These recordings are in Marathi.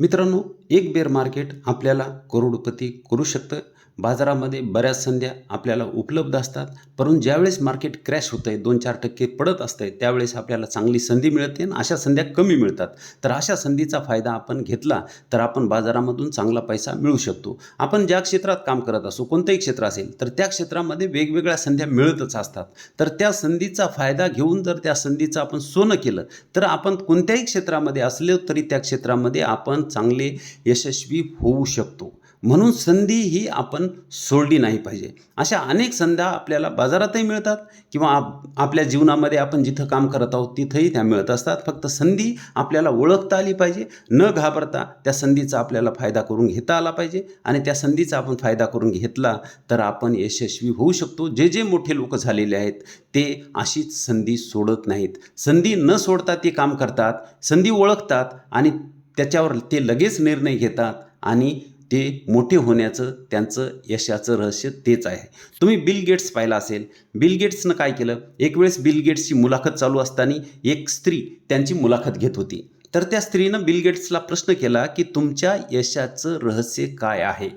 मित्रांनो एक बेअर मार्केट आपल्याला करोडपती करू शकतं. बाजारामध्ये बऱ्याच संध्या आपल्याला उपलब्ध असतात. परंतु ज्यावेळेस मार्केट क्रॅश होतं आहे दोन चार टक्के पडत असतं आहे त्यावेळेस आपल्याला चांगली संधी मिळते आणि अशा संध्या कमी मिळतात. तर अशा संधीचा फायदा आपण घेतला तर आपण बाजारामधून चांगला पैसा मिळू शकतो. आपण ज्या क्षेत्रात काम करत असू कोणतंही क्षेत्र असेल तर त्या क्षेत्रामध्ये वेगवेगळ्या संध्या मिळतच असतात. तर त्या संधीचा फायदा घेऊन जर त्या संधीचं आपण सोनं केलं तर आपण कोणत्याही क्षेत्रामध्ये असलो तरी त्या क्षेत्रामध्ये आपण चांगले यशस्वी होऊ शकतो. म्हणून संधी ही आपण सोडली नाही पाहिजे. अशा अनेक संध्या आपल्याला बाजारातही मिळतात किंवा आप आपल्या जीवनामध्ये आपण जिथं काम करत आहोत तिथंही त्या मिळत असतात. फक्त संधी आपल्याला ओळखता आली पाहिजे. न घाबरता त्या संधीचा आपल्याला फायदा करून घेता आला पाहिजे आणि त्या संधीचा आपण फायदा करून घेतला तर आपण यशस्वी होऊ शकतो. जे जे मोठे लोक झालेले आहेत ते अशीच संधी सोडत नाहीत. संधी न सोडता ते काम करतात संधी ओळखतात आणि त्याच्यावर ते लगेच निर्णय घेतात आणि ते मोठे होण्याचं त्यांचं यशाचं रहस्य तेच आहे. तुम्ही बिल गेट्स पाहिला असेल. बिल गेट्सनं काय केलं? एक वेळेस बिल गेट्सची मुलाखत चालू असताना एक स्त्री त्यांची मुलाखत घेत होती. तर त्या स्त्रीनं बिल गेट्सला प्रश्न केला की तुमच्या यशाचं रहस्य काय आहे?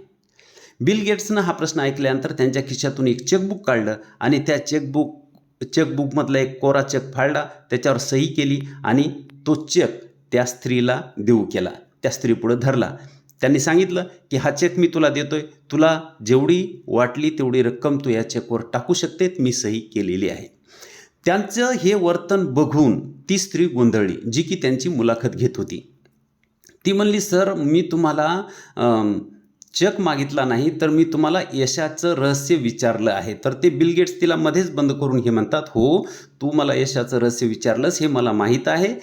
बिल गेट्सनं हा प्रश्न ऐकल्यानंतर त्यांच्या खिशातून एक चेकबुक काढलं आणि त्या चेकबुक चेकबुकमधला एक कोरा चेक फाळला त्याच्यावर सही केली आणि तो चेक त्या स्त्रीला देऊ केला त्या स्त्रीपुढं धरला. त्यांनी सांगितलं की हा चेक मी तुला देतोय. तुला जेवढी वाटली तेवढी रक्कम तू या चेकवर टाकू शकते मी सही केलेली आहे. त्यांचं हे वर्तन बघून ती स्त्री गोंधळली जी की त्यांची मुलाखत घेत होती. ती म्हणली सर मी तुम्हाला चेक मागितला नाही तर मी तुम्हाला यशाचं रहस्य विचारलं आहे. तर ते बिल गेट्स तिला मध्येच बंद करून हे म्हणतात हो तू मला यशाचं रहस्य विचारलंस हे मला माहीत आहे.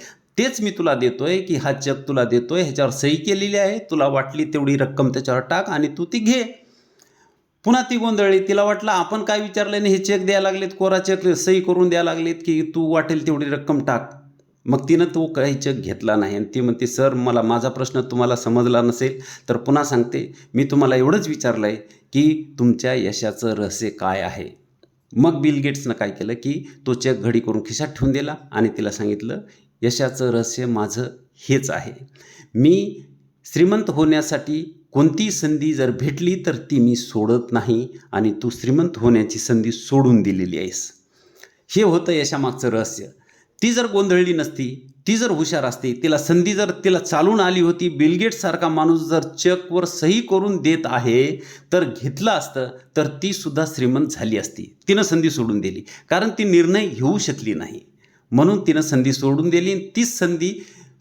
तेच मी तुला देतोय की हा चेक तुला देतोय ह्याच्यावर सही केलेली आहे तुला वाटली तेवढी रक्कम त्याच्यावर टाक आणि तू ती घे. पुन्हा ती गोंधळली तिला वाटलं आपण काय विचारलं नाही हे चेक द्यायला लागलेत कोरा चेक सही करून द्यायला लागलेत की तू वाटेल तेवढी रक्कम टाक. मग तिनं तो काही चेक घेतला नाही आणि ती म्हणते सर मला माझा प्रश्न तुम्हाला समजला नसेल तर पुन्हा सांगते मी तुम्हाला एवढंच विचारलं आहे की तुमच्या यशाचं रहस्य काय आहे? मग बिल गेट्सनं काय केलं की तो चेक घडी करून खिशात ठेवून दिला आणि तिला सांगितलं यशाचं रहस्य माझं हेच आहे. मी श्रीमंत होण्यासाठी कोणती संधी जर भेटली तर ती मी सोडत नाही आणि तू श्रीमंत होण्याची संधी सोडून दिलेली आहेस. हे होतं यशामागचं रहस्य. ती जर गोंधळली नसती ती जर हुशार असती तिला संधी जर तिला चालून आली होती बिलगेटसारखा माणूस जर चेकवर सही करून देत आहे तर घेतलं असतं तर ती सुद्धा श्रीमंत झाली असती. तिनं संधी सोडून दिली. कारण ती निर्णय घेऊ शकली नाही. म्हणून तिनं संधी सोडून दिली. आणि तीच संधी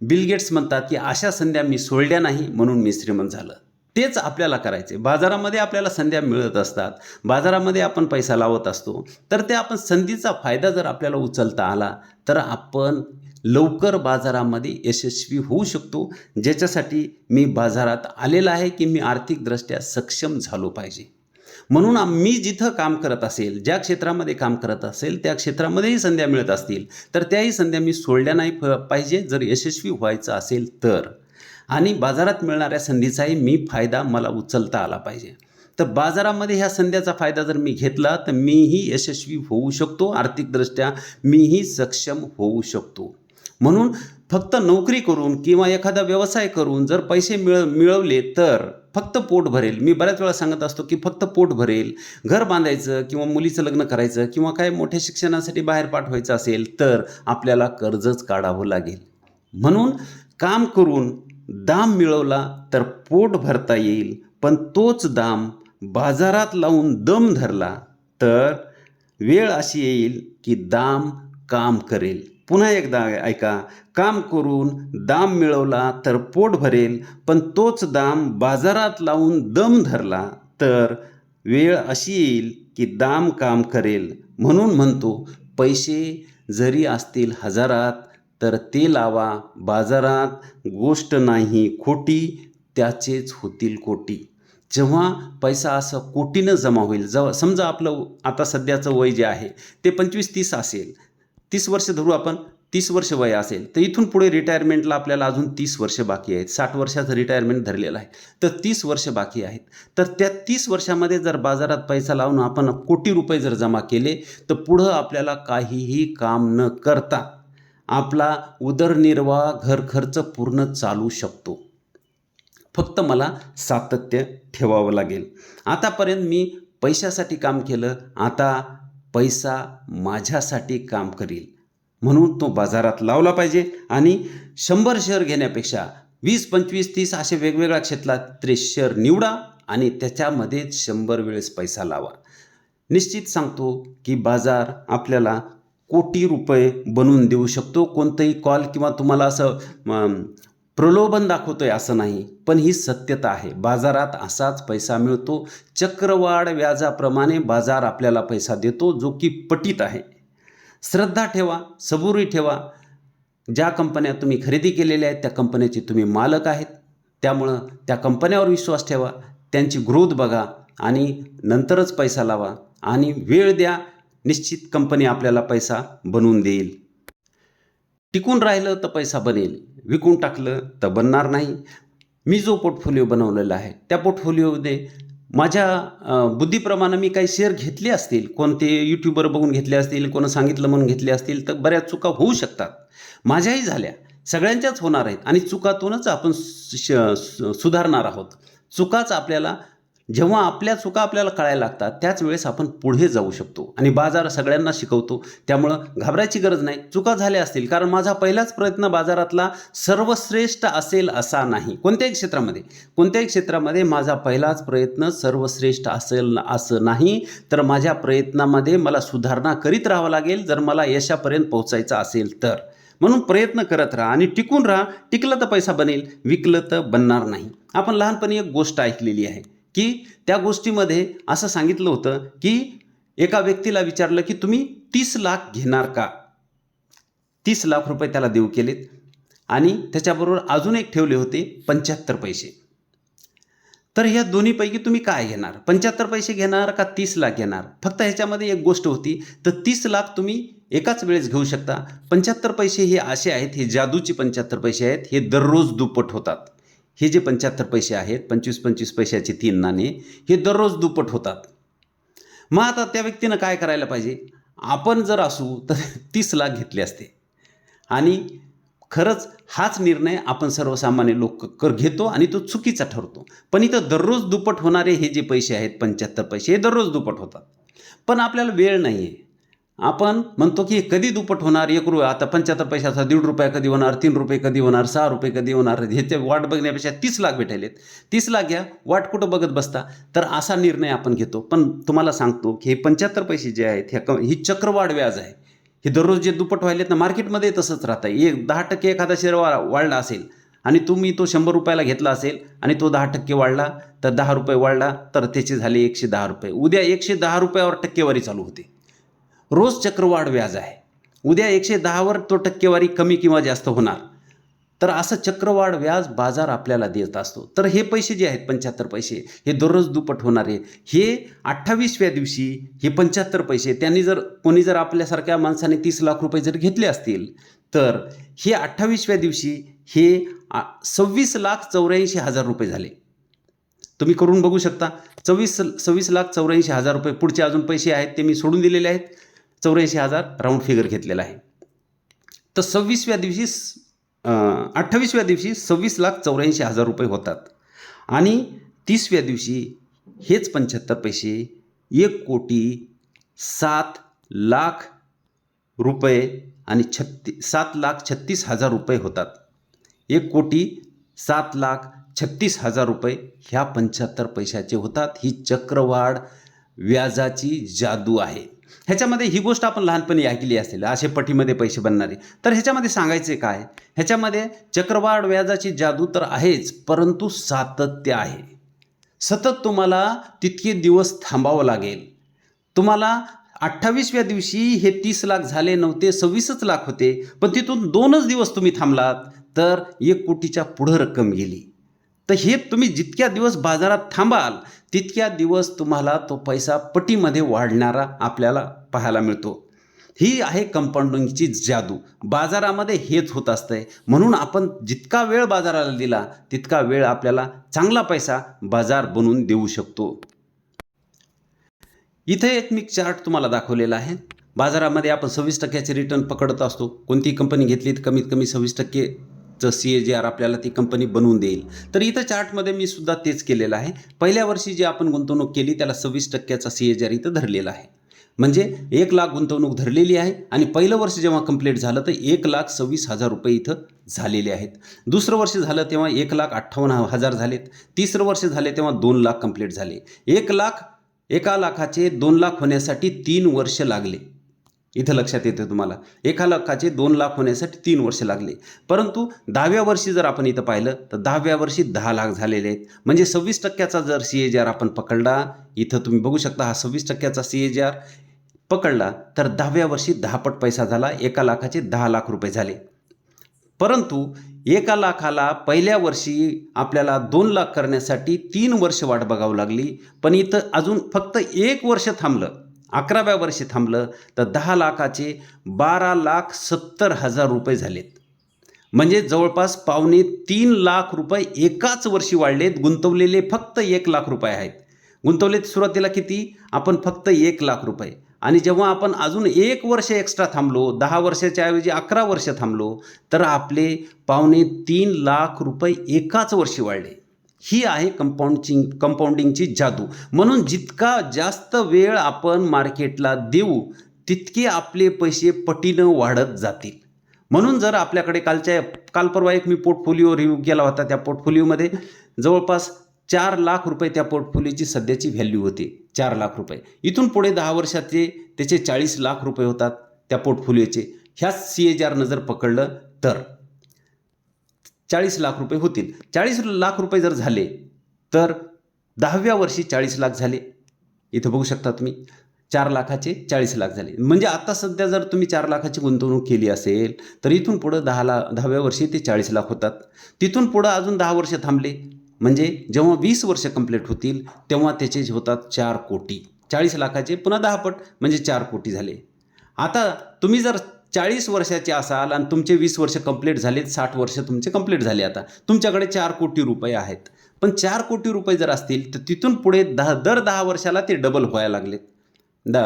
बिल गेट्स म्हणतात की अशा संध्या मी सोडल्या नाही म्हणून मी श्रीमंत झालं. तेच आपल्याला करायचे बाजारामध्ये आपल्याला संध्या मिळत असतात. बाजारामध्ये आपण पैसा लावत असतो. तर ते आपण संधीचा फायदा जर आपल्याला उचलता आला तर आपण लवकर बाजारामध्ये यशस्वी होऊ शकतो. ज्याच्यासाठी मी बाजारात आलेला आहे की मी आर्थिकदृष्ट्या सक्षम झालो पाहिजे. म्हणून आम्ही मी जिथं काम करत असेल ज्या क्षेत्रामध्ये काम करत असेल त्या क्षेत्रामध्येही संध्या मिळत असतील. तर त्याही संध्या मी सोडल्या नाही प- पाहिजे. जर यशस्वी व्हायचं असेल तर. आणि बाजारात मिळणाऱ्या संधीचाही मी फायदा मला उचलता आला पाहिजे. तर बाजारामध्ये ह्या संध्याचा फायदा जर मी घेतला तर मीही यशस्वी होऊ शकतो. आर्थिकदृष्ट्या मीही सक्षम होऊ शकतो. म्हणून फक्त नोकरी करून किंवा एखादा व्यवसाय करून जर पैसे मिळ मिळवले तर फक्त पोट भरेल. मी बऱ्याच वेळा सांगत असतो की फक्त पोट भरेल. घर बांधायचं किंवा मुलीचं लग्न करायचं किंवा काय मोठ्या शिक्षणासाठी बाहेर पाठवायचं असेल तर आपल्याला कर्जच काढावं लागेल. म्हणून काम करून दाम मिळवला तर पोट भरता येईल. पण तोच दाम बाजारात लावून दम धरला तर वेळ अशी येईल की दाम काम करेल. पुन्हा एकदा ऐका. काम करून दाम मिळवला तर पोट भरेल पण तोच दाम बाजारात लावून दम धरला तर वेळ अशी येईल की दाम काम करेल. म्हणून म्हणतो पैसे जरी असतील हजारात तर ते लावा. बाजारात गोष्ट नाही खोटी त्याचेच होतील कोटी. जेव्हा पैसा असं कोटीनं जमा होईल जव समजा आपलं आता सध्याचं वय जे आहे ते पंचवीस तीस असेल. तीस वर्ष धरू आपण तीस वर्ष वय असेल तर इथून पुढे रिटायरमेंटला आपल्याला अजून तीस वर्ष बाकी आहेत. साठ वर्षाचं रिटायरमेंट धरलेलं आहे. तर तीस वर्ष बाकी आहेत. तर त्या तीस वर्षामध्ये जर बाजारात पैसा लावून आपण कोटी रुपये जर जमा केले तर पुढं आपल्याला काहीही काम न करता आपला उदरनिर्वाह घर खर्च पूर्ण चालू शकतो. फक्त मला सातत्य ठेवावं लागेल. आतापर्यंत मी पैशासाठी काम केलं. आता पैसा माझ्यासाठी काम करील. म्हणून तो बाजारात लावला पाहिजे आणि शंभर शेअर घेण्यापेक्षा वीस पंचवीस तीस असे वेगवेगळ्या क्षेत्रातले शेअर निवडा आणि त्याच्यामध्ये शंभर वेळेस पैसा लावा. निश्चित सांगतो की बाजार आपल्याला कोटी रुपये बनवून देऊ शकतो. कोणतंही कॉल किंवा तुम्हाला असं प्रलोभन दाखवतोय असं नाही पण ही सत्यता आहे. बाजारात असाच पैसा मिळतो. चक्रवाढ व्याजाप्रमाणे बाजार आपल्याला पैसा देतो जो की पटीत आहे. श्रद्धा ठेवा सबुरी ठेवा. ज्या कंपन्या तुम्ही खरेदी केलेल्या आहेत त्या कंपन्याचे तुम्ही मालक आहेत. त्यामुळं त्या कंपन्यावर विश्वास ठेवा. त्यांची ग्रोथ बघा आणि नंतरच पैसा लावा. आणि वेळ द्या निश्चित कंपनी आपल्याला पैसा बनवून देईल. टिकून राहिलं तर पैसा बनेल विकून टाकलं तर बनणार नाही. मी जो पोर्टफोलिओ बनवलेला आहे त्या पोर्टफोलिओमध्ये माझ्या बुद्धीप्रमाणे मी काही शेअर घेतले असतील कोणते यूट्यूबर बघून घेतले असतील कोणं सांगितलं म्हणून घेतले असतील तर बऱ्याच चुका होऊ शकतात. माझ्याही झाल्या. सगळ्यांच्याच होणार आहेत आणि चुकातूनच आपण श- सु- सुधारणार आहोत. चुकाच आपल्याला जेव्हा आपल्या चुका आपल्याला कळायला लागतात त्याच वेळेस आपण पुढे जाऊ शकतो आणि बाजार सगळ्यांना शिकवतो. त्यामुळं घाबरायची गरज नाही. चुका झाल्या असतील कारण माझा पहिलाच प्रयत्न बाजारातला सर्वश्रेष्ठ असेल असा नाही. कोणत्याही क्षेत्रामध्ये कोणत्याही क्षेत्रामध्ये माझा पहिलाच प्रयत्न सर्वश्रेष्ठ असेल असं नाही तर माझ्या प्रयत्नामध्ये मला सुधारणा करीत राहावं लागेल जर मला यशापर्यंत पोहोचायचं असेल तर. म्हणून प्रयत्न करत राहा आणि टिकून राहा. टिकलं तर पैसा बनेल विकलं तर बनणार नाही. आपण लहानपणी एक गोष्ट ऐकलेली आहे. की त्या गोष्टीमध्ये असं सांगितलं होतं की एका व्यक्तीला विचारलं की तुम्ही तीस लाख घेणार का? तीस लाख रुपये त्याला देऊ केलेत. आणि त्याच्याबरोबर अजून एक ठेवले होते पंच्याहत्तर पैसे. तर ह्या दोन्हीपैकी तुम्ही काय घेणार? पंच्याहत्तर पैसे घेणार का तीस लाख घेणार? फक्त ह्याच्यामध्ये एक गोष्ट होती तर तीस लाख तुम्ही एकाच वेळेस घेऊ शकता. पंच्याहत्तर पैसे हे असे आहेत हे जादूचे पंच्याहत्तर पैसे आहेत हे दररोज दुप्पट होतात. हे जे पंच्याहत्तर पैसे आहेत पंचवीस पंचवीस पैशाचे तीन नाणे हे दररोज दुप्पट होतात. मग आता त्या व्यक्तीनं काय करायला पाहिजे? आपण जर असू तर तीस लाख घेतले असते. आणि खरंच हाच निर्णय आपण सर्वसामान्य लोक कर घेतो आणि तो चुकीचा ठरतो. पण इथं दररोज दुप्पट होणारे हे जे पैसे आहेत पंच्याहत्तर पैसे हे दररोज दुप्पट होतात. पण आपल्याला वेळ नाही आहे आपण म्हणतो की कधी दुप्पट होणार? एक रुपये. आता पंच्याहत्तर पैशाचा दीड रुपये कधी होणार? तीन रुपये कधी होणार? सहा रुपये कधी होणार? ह्याचे वाट बघण्यापेक्षा तीस लाख भेटायलेत. तीस लाख घ्या. वाट कुठं बघत बसता? तर असा निर्णय आपण घेतो. पण तुम्हाला सांगतो की हे पंच्याहत्तर पैसे जे आहेत ह्या क ही चक्रवाढ व्याज आहे. हे दररोज जे दुप्पट व्हायलेत ना मार्केटमध्ये तसंच राहतं एक दहा टक्के एखादा शेअर वा वाढला असेल आणि तुम्ही तो शंभर रुपयाला घेतला असेल आणि तो दहा टक्के वाढला तर दहा रुपये वाढला तर त्याचे झाले एकशे दहा रुपये. उद्या एकशे दहा रुपयावर टक्केवारी चालू होते. रोज चक्रवाढ व्याज आहे. उद्या एकशे दहावर तो टक्केवारी कमी किंवा जास्त होणार. तर असं चक्रवाढ व्याज बाजार आपल्याला देत असतो. तर हे पैसे जे आहेत पंच्याहत्तर पैसे हे दररोज दुप्पट होणारे. हे अठ्ठावीसव्या दिवशी हे पंच्याहत्तर पैसे त्यांनी जर कोणी जर आपल्यासारख्या माणसाने तीस लाख रुपये जर घेतले असतील तर हे अठ्ठावीसव्या दिवशी हे सव्वीस लाख चौऱ्याऐंशी हजार रुपये झाले. तुम्ही करून बघू शकता. चव्वीस सव्वीस लाख चौऱ्याऐंशी हजार रुपये पुढचे अजून पैसे आहेत ते मी सोडून दिलेले आहेत. चौऱ्याऐंशी हजार राऊंड फिगर घेतलेला आहे. तर सव्वीसव्या दिवशी अठ्ठावीसव्या दिवशी सव्वीस लाख चौऱ्याऐंशी हजार रुपये होतात. आणि तीसव्या दिवशी हेच पंच्याहत्तर पैसे एक कोटी सात लाख रुपये आणि छत्ती सात लाख छत्तीस हजार रुपये होतात. एक कोटी सात लाख छत्तीस हजार रुपये ह्या पंच्याहत्तर पैशाचे होतात. ही चक्रवाढ व्याजाची जादू आहे. ह्याच्यामध्ये ही गोष्ट आपण लहानपणी ऐकली असेल असे पटीमध्ये पैसे बनणारे. तर ह्याच्यामध्ये सांगायचे काय? ह्याच्यामध्ये चक्रवाढ व्याजाची जादू तर आहेच परंतु सातत्य आहे. सतत तुम्हाला तितके दिवस थांबावं लागेल. तुम्हाला अठ्ठावीसव्या दिवशी हे तीस लाख झाले नव्हते सव्वीसच लाख होते पण तिथून दोनच दिवस तुम्ही थांबलात तर एक कोटीच्या पुढं रक्कम गेली. तर हे तुम्ही जितक्या दिवस बाजारात थांबाल तितक्या दिवस तुम्हाला तो पैसा पटीमध्ये वाढणारा आपल्याला पाहायला मिळतो. ही आहे कंपाऊंडिंगची जादू. बाजारामध्ये हेच होत असतंय. म्हणून आपण जितका वेळ बाजाराला दिला तितका वेळ आपल्याला चांगला पैसा बाजार बनवून देऊ शकतो. इथे एक मी चार्ट तुम्हाला दाखवलेला आहे. बाजारामध्ये आपण सव्वीस टक्क्याचे रिटर्न पकडत असतो. कोणती कंपनी घेतली तर कमीत कमी सव्वीस टक्के सी ए जी आर आपल्याला ती कंपनी बनवून देईल. तर इथं चार्टमध्ये मी सुद्धा तेच केलेलं आहे. पहिल्या वर्षी जी आपण गुंतवणूक केली त्याला सव्वीस टक्क्याचा सी ए जी आर इथं धरलेला आहे. म्हणजे एक लाख गुंतवणूक धरलेली आहे आणि पहिलं वर्ष जेव्हा कंप्लीट झालं तर एक लाख सव्वीस हजार रुपये इथं झालेले आहेत. दुसरं वर्ष झालं तेव्हा एक लाख अठ्ठावन्न हजार झालेत. तिसरं वर्ष झाले तेव्हा दोन लाख कंप्लीट झाले. एक लाख एका लाखाचे दोन लाख होण्यासाठी तीन वर्ष लागले. इथं लक्षात येतं तुम्हाला. एका लाखाचे दोन लाख होण्यासाठी तीन वर्ष लागले. परंतु दहाव्या वर्षी जर आपण इथं पाहिलं तर दहाव्या वर्षी दहा लाख झालेले आहेत. म्हणजे सव्वीस टक्क्याचा जर सी ए जी आर आपण पकडला इथं तुम्ही बघू शकता हा सव्वीस टक्क्याचा सी ए जी आर पकडला तर दहाव्या वर्षी दहापट पैसा झाला एका लाखाचे दहा लाख रुपये झाले. परंतु एका लाखाला पहिल्या वर्षी आपल्याला दोन लाख करण्यासाठी तीन वर्ष वाट बघावं लागली. पण इथं अजून फक्त एक वर्ष थांबलं. अकराव्या वर्षी थांबलं तर दहा लाखाचे बारा लाख सत्तर हजार रुपये झालेत. म्हणजे जवळपास पावणे तीन लाख रुपये एकाच वर्षी वाढलेत गुंतवलेले फक्त एक लाख रुपये आहेत. गुंतवलेत सुरुवातीला किती? आपण फक्त एक लाख रुपये. आणि जेव्हा आपण अजून एक वर्ष एक्स्ट्रा थांबलो दहा वर्षाच्या ऐवजी अकरा वर्ष थांबलो तर आपले पावणे तीन लाख रुपये एकाच वर्षी वाढले. ही आहे कंपाऊंडची कंपाऊंडिंगची जादू. म्हणून जितका जास्त वेळ आपण मार्केटला देऊ तितके आपले पैसे पटीनं वाढत जातील. म्हणून जर आपल्याकडे कालच्या काल परवा एक मी पोर्टफोलिओ रिव्ह्यू केला होता त्या पोर्टफोलिओमध्ये जवळपास चार लाख रुपये त्या पोर्टफोलिओची सध्याची व्हॅल्यू होती. चार लाख रुपये. इथून पुढे दहा वर्षाचे त्याचे चाळीस लाख रुपये होतात त्या पोर्टफोलिओचे ह्याच सी ए आरनं जर पकडलं तर. चाळीस लाख रुपये होतील. चाळीस लाख रुपये जर झाले तर दहाव्या वर्षी चाळीस लाख झाले. इथं बघू शकता तुम्ही चार लाखाचे चाळीस लाख झाले. म्हणजे आता सध्या जर तुम्ही चार लाखाची गुंतवणूक केली असेल तर इथून पुढं दहा ला दहाव्या वर्षी ते चाळीस लाख होतात. तिथून पुढं अजून दहा वर्ष थांबले. म्हणजे जेव्हा वीस वर्ष कंप्लीट होतील तेव्हा त्याचे होतात चार कोटी. चाळीस लाखाचे पुन्हा दहा पट म्हणजे चार कोटी झाले. आता तुम्ही जर चाळीस वर्षाचे असाल आणि तुमचे वीस वर्ष कंप्लीट झालेत साठ वर्ष तुमचे कंप्लीट झाले आता. तुमच्याकडे चार कोटी रुपये आहेत. पण चार कोटी रुपये जर असतील तर तिथून पुढे दहा दर दहा वर्षाला ते डबल व्हायला लागलेत. द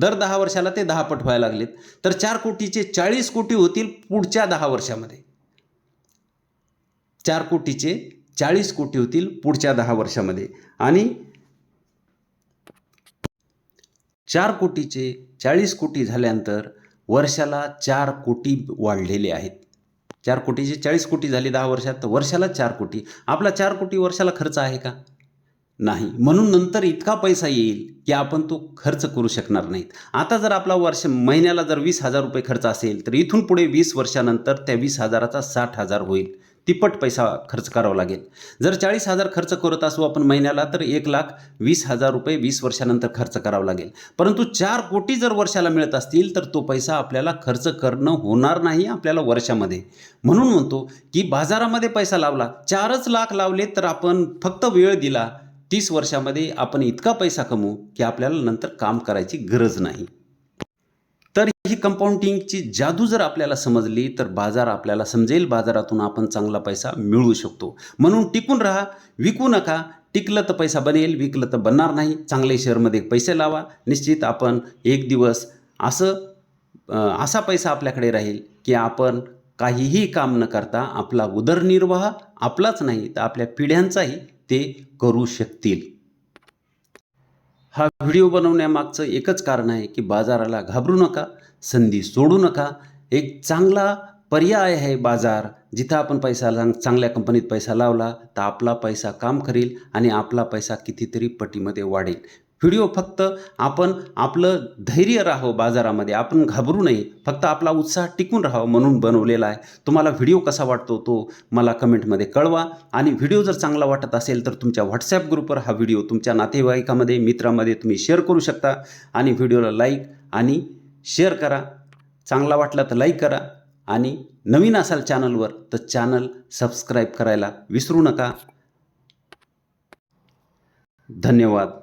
दर दहा वर्षाला ते दहा पट व्हायला लागलेत. तर चार कोटीचे चाळीस कोटी होतील पुढच्या दहा वर्षामध्ये. चार कोटीचे चाळीस कोटी होतील पुढच्या दहा वर्षामध्ये. आणि चार कोटीचे चाळीस कोटी झाल्यानंतर वर्षाला चार कोटी वाढलेले आहेत. चार कोटीचे चाळीस कोटी झाले दहा वर्षात तर वर्षाला चार कोटी. आपला चार कोटी वर्षाला खर्च आहे का? नाही. म्हणून नंतर इतका पैसा येईल की आपण तो खर्च करू शकणार नाहीत. आता जर आपला वर्ष महिन्याला जर वीस हजार रुपये खर्च असेल तर इथून पुढे वीस वर्षानंतर त्या वीस हजाराचा साठ हजार होईल. तिप्पट पैसा खर्च करावा लागेल. जर चाळीस हजार खर्च करत असू आपण महिन्याला तर एक लाख वीस हजार रुपये वीस वर्षानंतर खर्च करावा लागेल. परंतु चार कोटी जर वर्षाला मिळत असतील तर तो पैसा आपल्याला खर्च करणं होणार नाही आपल्याला वर्षामध्ये. म्हणून म्हणतो की बाजारामध्ये पैसा लावला चारच लाख लावले तर आपण फक्त वेळ दिला तीस वर्षामध्ये आपण इतका पैसा कमवू की आपल्याला नंतर काम करायची गरज नाही. तर ही कंपाऊंडिंगची जादू जर आपल्याला समजली तर बाजार आपल्याला समजेल. बाजारातून आपण चांगला पैसा मिळवू शकतो. म्हणून टिकून राहा विकू नका. टिकलं तर पैसा बनेल विकलं तर बनणार नाही. चांगले शेअरमध्ये पैसे लावा. निश्चित आपण एक दिवस असं असा पैसा आपल्याकडे राहील की आपण काहीही काम न करता आपला उदरनिर्वाह आपलाच नाही तर आपल्या पिढ्यांचाही ते करू शकतील. हा व्हिडिओ बनवण्यामागचं एकच कारण आहे की बाजाराला घाबरू नका संधी सोडू नका. एक चांगला पर्याय आहे बाजार. जिथं आपण पैसा चांगल्या कंपनीत पैसा लावला तर आपला पैसा काम करेल आणि आपला पैसा कितीतरी पटीमध्ये वाढेल. व्हिडिओ फक्त आपण आपलं धैर्य राहावं बाजारामध्ये. आपण घाबरू नये. फक्त आपला उत्साह टिकून राहावं म्हणून बनवलेला आहे. तुम्हाला व्हिडिओ कसा वाटतो तो मला कमेंटमध्ये कळवा. आणि व्हिडिओ जर चांगला वाटत असेल तर तुमच्या व्हॉट्सॲप ग्रुपवर हा व्हिडिओ तुमच्या नातेवाईकामध्ये मित्रामध्ये तुम्ही शेअर करू शकता. आणि व्हिडिओला लाईक आणि शेअर करा. चांगला वाटला तर लाईक करा. आणि नवीन असाल चॅनलवर तर चॅनल सबस्क्राईब करायला विसरू नका. धन्यवाद.